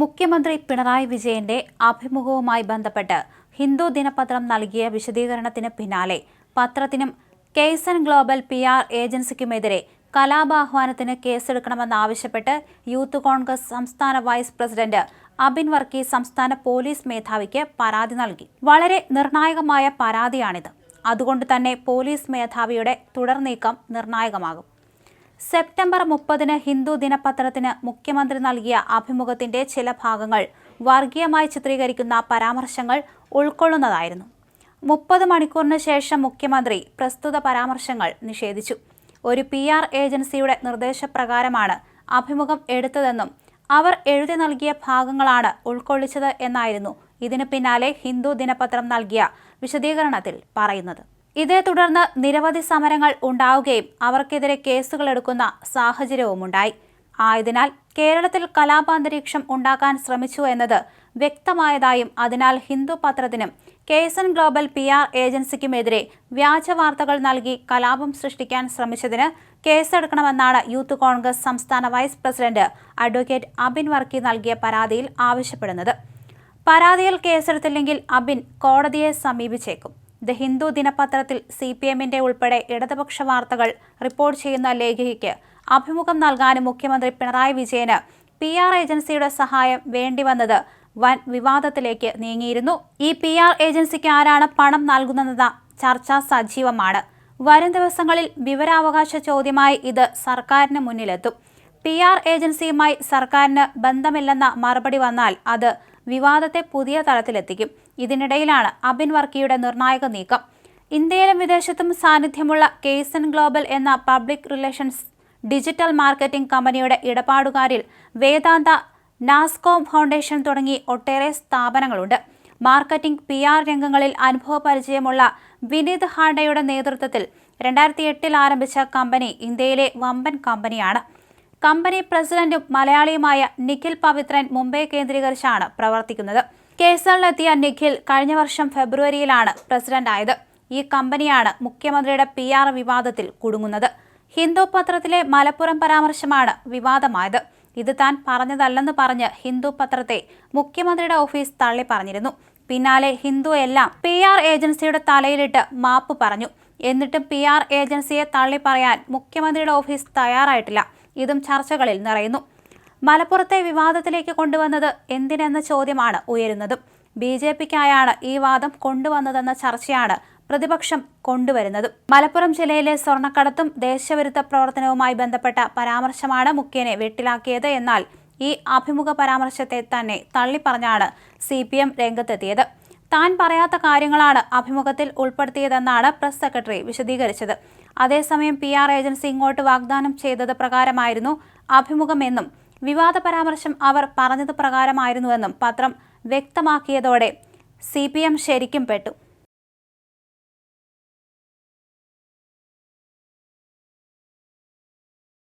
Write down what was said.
മുഖ്യമന്ത്രി പിണറായി വിജയന്റെ അഭിമുഖവുമായി ബന്ധപ്പെട്ട് ഹിന്ദു ദിനപത്രം നൽകിയ വിശദീകരണത്തിന് പിന്നാലെ പത്രത്തിനും കേസൻ ഗ്ലോബൽ പി ആർ ഏജൻസിക്കുമെതിരെ കലാപാഹ്വാനത്തിന് കേസെടുക്കണമെന്നാവശ്യപ്പെട്ട് യൂത്ത് കോൺഗ്രസ് സംസ്ഥാന വൈസ് പ്രസിഡന്റ് അബിൻ വർക്കി സംസ്ഥാന പോലീസ് മേധാവിക്ക് പരാതി നൽകി. വളരെ നിർണായകമായ പരാതിയാണിത്. അതുകൊണ്ട് തന്നെ പോലീസ് മേധാവിയുടെ തുടർ നീക്കം നിർണായകമാകും. സെപ്റ്റംബർ മുപ്പതിന് ഹിന്ദു ദിനപത്രത്തിന് മുഖ്യമന്ത്രി നൽകിയ അഭിമുഖത്തിന്റെ ചില ഭാഗങ്ങൾ വർഗീയമായി ചിത്രീകരിക്കുന്ന പരാമർശങ്ങൾ ഉൾക്കൊള്ളുന്നതായിരുന്നു. മുപ്പത് മണിക്കൂറിന് ശേഷം മുഖ്യമന്ത്രി പ്രസ്തുത പരാമർശങ്ങൾ നിഷേധിച്ചു. ഒരു പി ആർ ഏജൻസിയുടെ നിർദ്ദേശപ്രകാരമാണ് അഭിമുഖം എടുത്തതെന്നും അവർ എഴുതി നൽകിയ ഭാഗങ്ങളാണ് ഉൾക്കൊള്ളിച്ചത് എന്നായിരുന്നു ഇതിന് പിന്നാലെ ഹിന്ദു ദിനപത്രം നൽകിയ വിശദീകരണത്തിൽ പറയുന്നത്. ഇതേ തുടർന്ന് നിരവധി സമരങ്ങൾ ഉണ്ടാവുകയും അവർക്കെതിരെ കേസുകൾ എടുക്കുന്ന സാഹചര്യവുമുണ്ടായി. ആയതിനാൽ കേരളത്തിൽ കലാപാന്തരീക്ഷം ഉണ്ടാക്കാൻ ശ്രമിച്ചു എന്നത് വ്യക്തമായതായും അതിനാൽ ഹിന്ദു പത്രത്തിനും കേസൻ ഗ്ലോബൽ പി ആർ ഏജൻസിക്കുമെതിരെ വ്യാജ വാർത്തകൾ നൽകി കലാപം സൃഷ്ടിക്കാൻ ശ്രമിച്ചതിന് കേസെടുക്കണമെന്നാണ് യൂത്ത് കോൺഗ്രസ് സംസ്ഥാന vice president advocate Abin Varkey നൽകിയ പരാതിയിൽ ആവശ്യപ്പെടുന്നത്. പരാതിയിൽ കേസെടുത്തില്ലെങ്കിൽ അബിൻ കോടതിയെ സമീപിച്ചേക്കും. ദ ഹിന്ദു ദിനപത്രത്തിൽ സി പി എമ്മിന്റെ ഉൾപ്പെടെ ഇടതുപക്ഷ വാർത്തകൾ റിപ്പോർട്ട് ചെയ്യുന്ന ലേഖികയ്ക്ക് അഭിമുഖം നൽകാനും മുഖ്യമന്ത്രി പിണറായി വിജയന് പി ആർ ഏജൻസിയുടെ സഹായം വേണ്ടിവന്നത് വൻ വിവാദത്തിലേക്ക് നീങ്ങിയിരുന്നു. ഈ പി ആർ ഏജൻസിക്ക് ആരാണ് പണം നൽകുന്നതെന്ന ചർച്ച സജീവമാണ്. വരും ദിവസങ്ങളിൽ വിവരാവകാശ ചോദ്യമായി ഇത് സർക്കാരിന് മുന്നിലെത്തും. പി ആർ ഏജൻസിയുമായി സർക്കാരിന് ബന്ധമില്ലെന്ന മറുപടി വന്നാൽ അത് വിവാദത്തെ പുതിയ തലത്തിലെത്തിക്കും. ഇതിനിടയിലാണ് അബിൻ വർക്കിയുടെ നിർണായക നീക്കം. ഇന്ത്യയിലും വിദേശത്തും സാന്നിധ്യമുള്ള കേസൻ ഗ്ലോബൽ എന്ന പബ്ലിക് റിലേഷൻസ് ഡിജിറ്റൽ മാർക്കറ്റിംഗ് കമ്പനിയുടെ ഇടപാടുകാരിൽ വേദാന്ത നാസ്കോം ഫൗണ്ടേഷൻ തുടങ്ങി ഒട്ടേറെ സ്ഥാപനങ്ങളുണ്ട്. മാർക്കറ്റിംഗ് പി ആർ രംഗങ്ങളിൽ അനുഭവ പരിചയമുള്ള വിനീത് ഹാണ്ടയുടെ നേതൃത്വത്തിൽ രണ്ടായിരത്തി എട്ടിൽ ആരംഭിച്ച കമ്പനി ഇന്ത്യയിലെ വമ്പൻ കമ്പനിയാണ്. കമ്പനി പ്രസിഡന്റും മലയാളിയുമായ നിഖിൽ പവിത്രൻ മുംബൈ കേന്ദ്രീകരിച്ചാണ് പ്രവർത്തിക്കുന്നത്. കേസുകളിലെത്തിയ നിഖിൽ കഴിഞ്ഞ വർഷം ഫെബ്രുവരിയിലാണ് പ്രസിഡന്റായത്. ഈ കമ്പനിയാണ് മുഖ്യമന്ത്രിയുടെ പി ആർ വിവാദത്തിൽ കുടുങ്ങുന്നത്. ഹിന്ദു പത്രത്തിലെ മലപ്പുറം പരാമർശമാണ് വിവാദമായത്. ഇത് താൻ പറഞ്ഞതല്ലെന്ന് പറഞ്ഞ് ഹിന്ദു പത്രത്തെ മുഖ്യമന്ത്രിയുടെ ഓഫീസ് തള്ളി പറഞ്ഞിരുന്നു പിന്നാലെ ഹിന്ദു എല്ലാം പി ആർ ഏജൻസിയുടെ തലയിലിട്ട് മാപ്പ് പറഞ്ഞു. എന്നിട്ടും പി ആർ ഏജൻസിയെ തള്ളിപ്പറയാൻ മുഖ്യമന്ത്രിയുടെ ഓഫീസ് തയ്യാറായിട്ടില്ല. ഇതും ചർച്ചകളിൽ നിറയുന്നു. മലപ്പുറത്തെ വിവാദത്തിലേക്ക് കൊണ്ടുവന്നത് എന്തിനെന്ന ചോദ്യമാണ് ഉയരുന്നത്. ബി ജെ പിക്കായാണ് ഈ വാദം കൊണ്ടുവന്നതെന്ന ചർച്ചയാണ് പ്രതിപക്ഷം കൊണ്ടുവരുന്നത്. മലപ്പുറം ജില്ലയിലെ സ്വർണക്കടത്തും ദേശവിരുദ്ധ പ്രവർത്തനവുമായി ബന്ധപ്പെട്ട പരാമർശമാണ് മുഖ്യനെ വെട്ടിലാക്കിയത്. എന്നാൽ ഈ അഭിമുഖ പരാമർശത്തെ തന്നെ തള്ളിപ്പറഞ്ഞാണ് സി പി എം രംഗത്തെത്തിയത്. താൻ പറയാത്ത കാര്യങ്ങളാണ് അഭിമുഖത്തിൽ ഉൾപ്പെടുത്തിയതെന്നാണ് പ്രസ് സെക്രട്ടറി വിശദീകരിച്ചത്. അതേസമയം പി ആർ ഏജൻസി ഇങ്ങോട്ട് വാഗ്ദാനം ചെയ്തത് പ്രകാരമായിരുന്നു അഭിമുഖമെന്നും വിവാദ പരാമർശം അവർ പറഞ്ഞത് പ്രകാരമായിരുന്നുവെന്നും പത്രം വ്യക്തമാക്കിയതോടെ സി ശരിക്കും പെട്ടു.